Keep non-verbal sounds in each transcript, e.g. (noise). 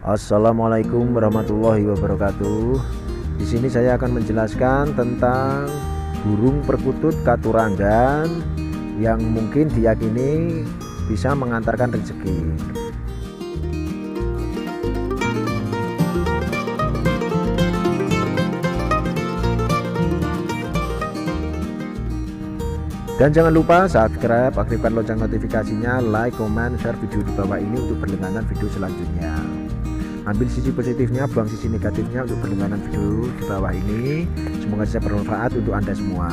Assalamualaikum warahmatullahi wabarakatuh. Di sini saya akan menjelaskan tentang burung perkutut katuranggan yang mungkin diyakini bisa mengantarkan rezeki. Dan jangan lupa subscribe, aktifkan lonceng notifikasinya, like, comment, share video di bawah ini untuk berlangganan video selanjutnya. Ambil sisi positifnya, buang sisi negatifnya untuk berlangganan video di bawah ini. Semoga bisa bermanfaat untuk Anda semua.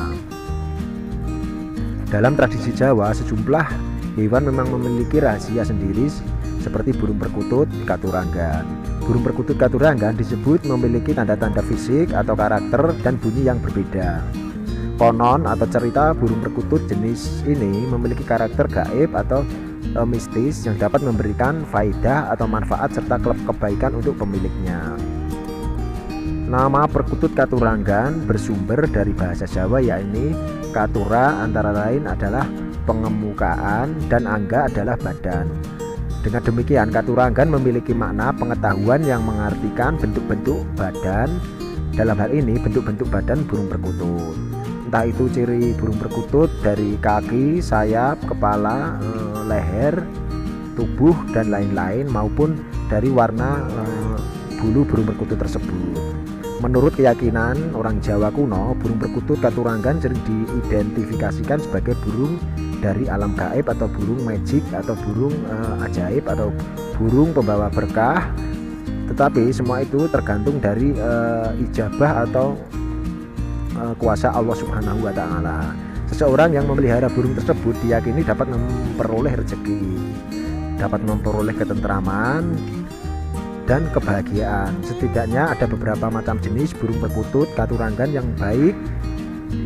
Dalam tradisi Jawa, sejumlah hewan memang memiliki rahasia sendiri seperti burung perkutut, katuranggan. Burung perkutut katuranggan disebut memiliki tanda-tanda fisik atau karakter dan bunyi yang berbeda. Konon atau cerita burung perkutut jenis ini memiliki karakter gaib atau e, mistis yang dapat memberikan faidah atau manfaat serta klub kebaikan untuk pemiliknya. Nama perkutut katuranggan bersumber dari bahasa Jawa yakni katura antara lain adalah pengemukaan dan angga adalah badan. Dengan demikian katuranggan memiliki makna pengetahuan yang mengartikan bentuk-bentuk badan dalam hal ini bentuk-bentuk badan burung perkutut entah itu ciri burung perkutut dari kaki, sayap, kepala, eh, leher, tubuh dan lain-lain maupun dari warna eh, bulu burung perkutut tersebut. Menurut keyakinan orang Jawa kuno, burung perkutut katuranggan sering diidentifikasikan sebagai burung dari alam gaib atau burung magic atau burung uh, ajaib atau burung pembawa berkah. Tetapi semua itu tergantung dari ijabah atau uh, kuasa Allah Subhanahu wa taala. Seseorang yang memelihara burung tersebut diyakini dapat memperoleh rezeki, dapat memperoleh ketentraman dan kebahagiaan. Setidaknya ada beberapa macam jenis burung perkutut katuranggan yang baik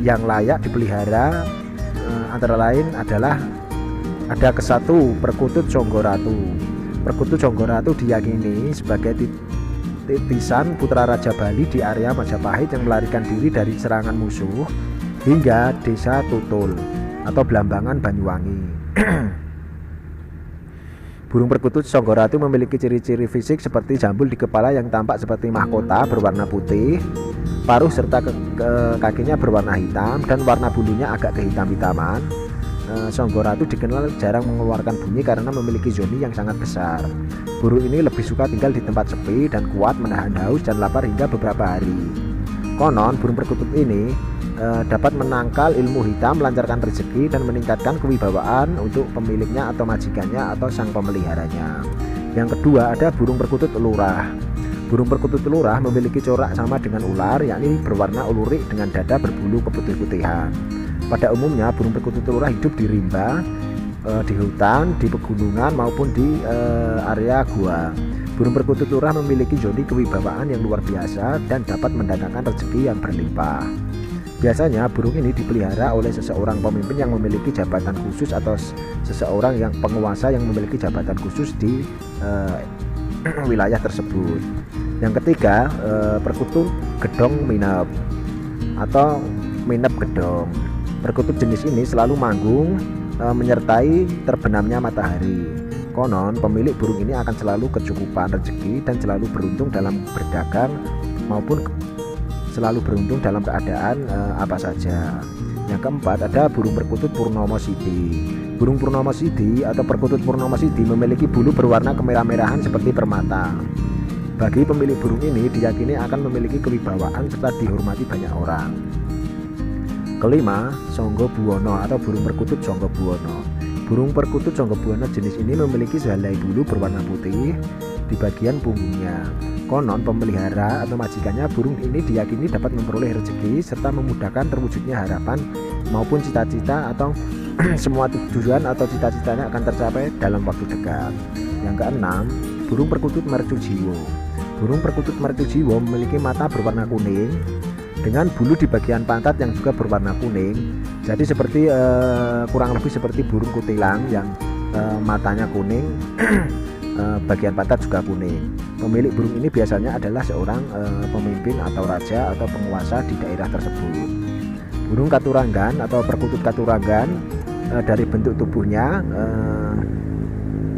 yang layak dipelihara uh, antara lain adalah ada kesatu perkutut Jonggoratu. Perkutut Jonggoratu diyakini sebagai titisan putra Raja Bali di area Majapahit yang melarikan diri dari serangan musuh hingga desa Tutul atau Blambangan Banyuwangi. (clears throat) Burung perkutut Songgoratu memiliki ciri-ciri fisik seperti jambul di kepala yang tampak seperti mahkota berwarna putih, paruh serta ke, ke kakinya berwarna hitam dan warna bulunya agak kehitam-hitaman Eh, Songgoratu dikenal jarang mengeluarkan bunyi karena memiliki zoni yang sangat besar. Burung ini lebih suka tinggal di tempat sepi dan kuat menahan haus dan lapar hingga beberapa hari. Konon, burung perkutut ini e, dapat menangkal ilmu hitam, melancarkan rezeki, dan meningkatkan kewibawaan untuk pemiliknya atau majikannya atau sang pemeliharanya. Yang kedua ada burung perkutut lurah. Burung perkutut lurah memiliki corak sama dengan ular, yakni berwarna ulurik dengan dada berbulu keputih-putihan. Pada umumnya burung perkutut lurah hidup di rimba, e, di hutan, di pegunungan maupun di e, area gua. Burung perkutut lurah memiliki zoni kewibawaan yang luar biasa dan dapat mendatangkan rezeki yang berlimpah. Biasanya burung ini dipelihara oleh seseorang pemimpin yang memiliki jabatan khusus atau seseorang yang penguasa yang memiliki jabatan khusus di e, (clears throat) wilayah tersebut. Yang ketiga, e, perkutut gedong minap atau minap gedong. Perkutut jenis ini selalu manggung e, menyertai terbenamnya matahari. Konon, pemilik burung ini akan selalu kecukupan rezeki dan selalu beruntung dalam berdagang maupun selalu beruntung dalam keadaan e, apa saja. Yang keempat ada burung perkutut Purnomo Sidi. Burung Purnomo Sidi atau perkutut Purnomo Sidi memiliki bulu berwarna kemerah-merahan seperti permata. Bagi pemilik burung ini diyakini akan memiliki kewibawaan serta dihormati banyak orang. Kelima, Songgo Buwono atau burung perkutut Songgo Buwono. Burung perkutut Songgo Buwono jenis ini memiliki sehelai bulu berwarna putih di bagian punggungnya. Konon pemelihara atau majikannya burung ini diyakini dapat memperoleh rezeki serta memudahkan terwujudnya harapan maupun cita-cita atau (clears throat) semua tujuan atau cita-citanya akan tercapai dalam waktu dekat. Yang keenam, burung perkutut mercujiwo. Burung perkutut mercujiwo memiliki mata berwarna kuning, dengan bulu di bagian pantat yang juga berwarna kuning. Jadi seperti uh, kurang lebih seperti burung kutilang yang uh, matanya kuning, uh, (clears throat) bagian pantat juga kuning. Pemilik burung ini biasanya adalah seorang uh, pemimpin atau raja atau penguasa di daerah tersebut. Burung katuranggan atau perkutut katuranggan uh, dari bentuk tubuhnya uh,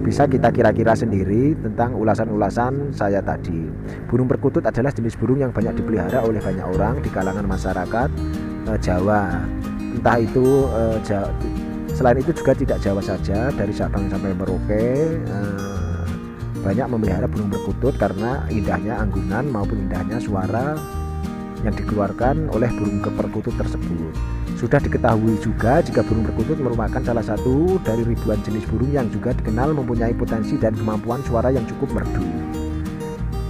bisa kita kira-kira sendiri tentang ulasan-ulasan saya tadi. Burung perkutut adalah jenis burung yang banyak dipelihara oleh banyak orang di kalangan masyarakat eh, Jawa. Entah itu eh, Jawa, selain itu juga tidak Jawa saja, dari Sabang sampai Merauke eh, banyak memelihara burung perkutut karena indahnya anggunan maupun indahnya suara yang dikeluarkan oleh burung perkutut tersebut. Sudah diketahui juga jika burung perkutut merupakan salah satu dari ribuan jenis burung yang juga dikenal mempunyai potensi dan kemampuan suara yang cukup merdu.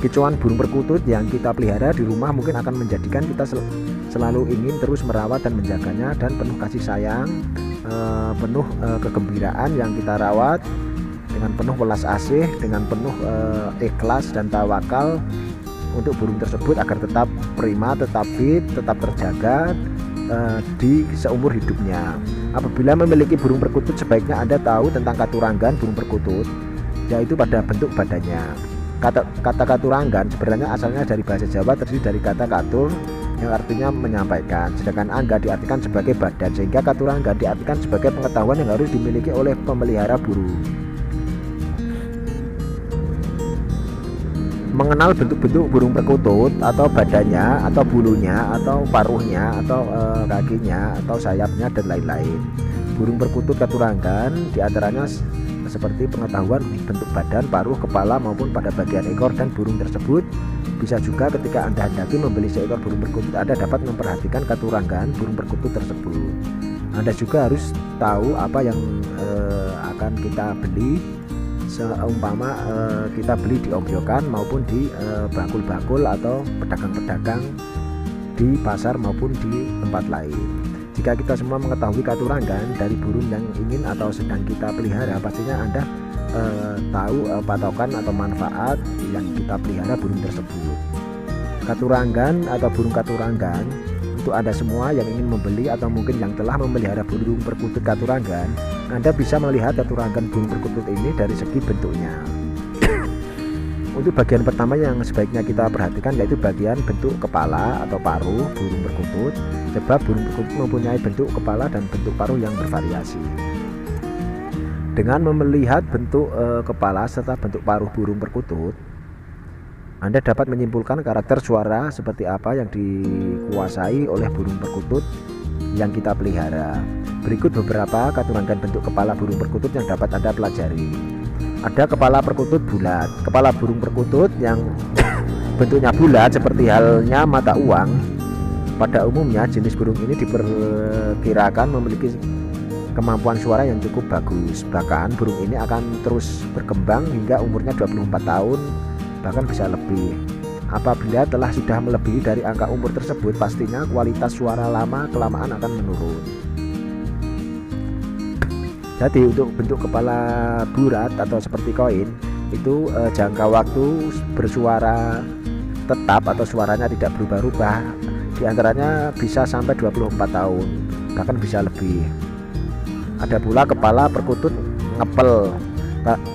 Kicauan burung perkutut yang kita pelihara di rumah mungkin akan menjadikan kita sel selalu ingin terus merawat dan menjaganya dan penuh kasih sayang, e, penuh e, kegembiraan yang kita rawat dengan penuh welas asih, dengan penuh e, ikhlas dan tawakal untuk burung tersebut agar tetap prima, tetap fit, tetap terjaga uh, di seumur hidupnya. Apabila memiliki burung perkutut sebaiknya Anda tahu tentang katurangan burung perkutut yaitu pada bentuk badannya. Kata, kata katurangan sebenarnya asalnya dari bahasa Jawa terdiri dari kata katur yang artinya menyampaikan sedangkan angga diartikan sebagai badan sehingga katurangan diartikan sebagai pengetahuan yang harus dimiliki oleh pemelihara burung. Mengenal bentuk-bentuk burung perkutut atau badannya atau bulunya atau paruhnya atau e, kakinya atau sayapnya dan lain-lain. Burung perkutut katurangan di antaranya seperti pengetahuan bentuk badan, paruh, kepala maupun pada bagian ekor dan burung tersebut. Bisa juga ketika Anda hendaki membeli seekor burung perkutut Anda dapat memperhatikan katurangan burung perkutut tersebut. Anda juga harus tahu apa yang e, akan kita beli seumpama uh, kita beli di obyokan maupun di eh, bakul-bakul uh, atau pedagang-pedagang di pasar maupun di tempat lain. Jika kita semua mengetahui katurangan dari burung yang ingin atau sedang kita pelihara, pastinya Anda uh, tahu uh, patokan atau manfaat yang kita pelihara burung tersebut. Katurangan atau burung katurangan untuk Anda semua yang ingin membeli atau mungkin yang telah memelihara burung perkutut katurangan anda bisa melihat katurangan burung perkutut ini dari segi bentuknya. (coughs) Untuk bagian pertama yang sebaiknya kita perhatikan yaitu bagian bentuk kepala atau paruh burung perkutut sebab burung perkutut mempunyai bentuk kepala dan bentuk paruh yang bervariasi. Dengan melihat bentuk e, kepala serta bentuk paruh burung perkutut, Anda dapat menyimpulkan karakter suara seperti apa yang dikuasai oleh burung perkutut yang kita pelihara. Berikut beberapa katurangan bentuk kepala burung perkutut yang dapat Anda pelajari. Ada kepala perkutut bulat. Kepala burung perkutut yang (coughs) bentuknya bulat seperti halnya mata uang. Pada umumnya jenis burung ini diperkirakan memiliki kemampuan suara yang cukup bagus. Bahkan burung ini akan terus berkembang hingga umurnya 24 tahun bahkan bisa lebih. Apabila telah sudah melebihi dari angka umur tersebut, pastinya kualitas suara lama kelamaan akan menurun. Jadi untuk bentuk kepala bulat atau seperti koin itu eh, jangka waktu bersuara tetap atau suaranya tidak berubah-ubah di antaranya bisa sampai 24 tahun bahkan bisa lebih ada pula kepala perkutut ngepel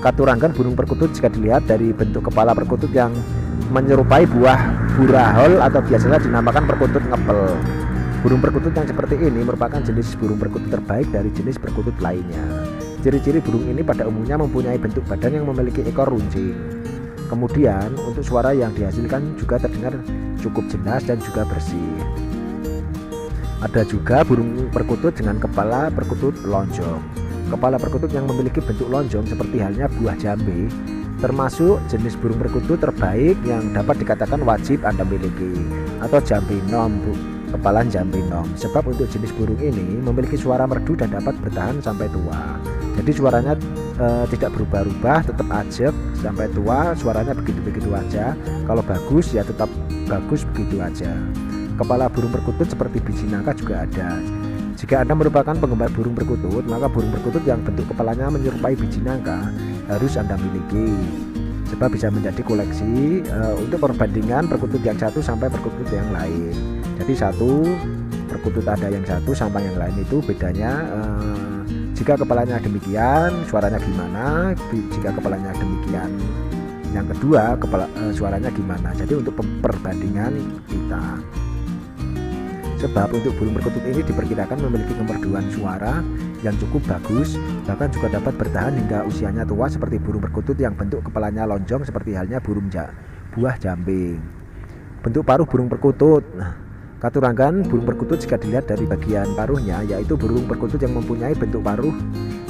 katurangan burung perkutut jika dilihat dari bentuk kepala perkutut yang menyerupai buah burahol atau biasanya dinamakan perkutut ngepel. Burung perkutut yang seperti ini merupakan jenis burung perkutut terbaik dari jenis perkutut lainnya. Ciri-ciri burung ini pada umumnya mempunyai bentuk badan yang memiliki ekor runcing. Kemudian, untuk suara yang dihasilkan juga terdengar cukup jelas dan juga bersih. Ada juga burung perkutut dengan kepala perkutut lonjong. Kepala perkutut yang memiliki bentuk lonjong seperti halnya buah jambe termasuk jenis burung perkutut terbaik yang dapat dikatakan wajib Anda miliki atau jambinom bu, kepala jambinom sebab untuk jenis burung ini memiliki suara merdu dan dapat bertahan sampai tua. Jadi suaranya e, tidak berubah-ubah tetap ajak sampai tua. Suaranya begitu-begitu aja. Kalau bagus ya tetap bagus begitu aja. Kepala burung perkutut seperti biji nangka juga ada jika Anda merupakan penggemar burung perkutut, maka burung perkutut yang bentuk kepalanya menyerupai biji nangka harus Anda miliki. Sebab bisa menjadi koleksi uh, untuk perbandingan perkutut yang satu sampai perkutut yang lain. Jadi satu perkutut ada yang satu sampai yang lain itu bedanya uh, jika kepalanya demikian, suaranya gimana? Jika kepalanya demikian, yang kedua kepala uh, suaranya gimana? Jadi untuk perbandingan kita Sebab untuk burung perkutut ini diperkirakan memiliki kemerduan suara yang cukup bagus, bahkan juga dapat bertahan hingga usianya tua seperti burung perkutut yang bentuk kepalanya lonjong seperti halnya burung ja, buah jambing. Bentuk paruh burung perkutut. Nah, Katurangan burung perkutut jika dilihat dari bagian paruhnya yaitu burung perkutut yang mempunyai bentuk paruh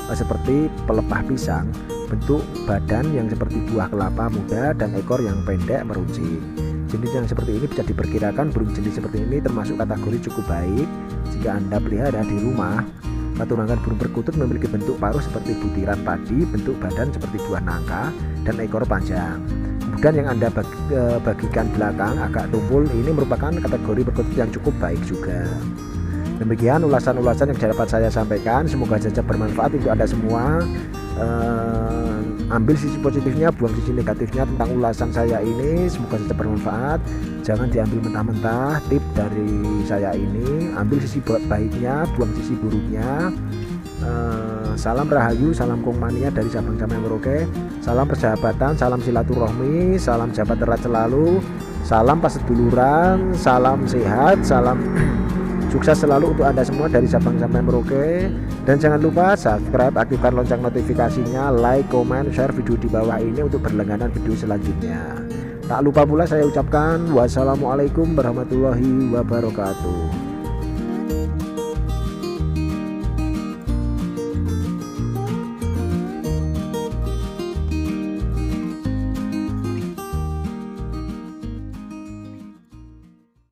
eh, seperti pelepah pisang, bentuk badan yang seperti buah kelapa muda dan ekor yang pendek meruncing. Jenis yang seperti ini bisa diperkirakan burung jenis seperti ini termasuk kategori cukup baik jika Anda pelihara di rumah. Katurangan burung perkutut memiliki bentuk paruh seperti butiran padi, bentuk badan seperti buah nangka, dan ekor panjang. Kemudian yang Anda e, bagikan belakang agak tumpul ini merupakan kategori perkutut yang cukup baik juga. Demikian ulasan-ulasan yang dapat saya sampaikan. Semoga saja bermanfaat untuk Anda semua. Uh, ambil sisi positifnya buang sisi negatifnya tentang ulasan saya ini. Semoga saja bermanfaat. Jangan diambil mentah-mentah. Tip dari saya ini ambil sisi baiknya buang sisi buruknya. Uh, salam rahayu salam kongmania dari Sabang sampai Merauke salam persahabatan salam silaturahmi salam jabat erat selalu. Salam paseduluran salam sehat salam (clears throat) Sukses selalu untuk Anda semua dari Sabang sampai Merauke. Dan jangan lupa subscribe, aktifkan lonceng notifikasinya, like, comment, share video di bawah ini untuk berlangganan video selanjutnya. Tak lupa pula saya ucapkan wassalamualaikum warahmatullahi wabarakatuh.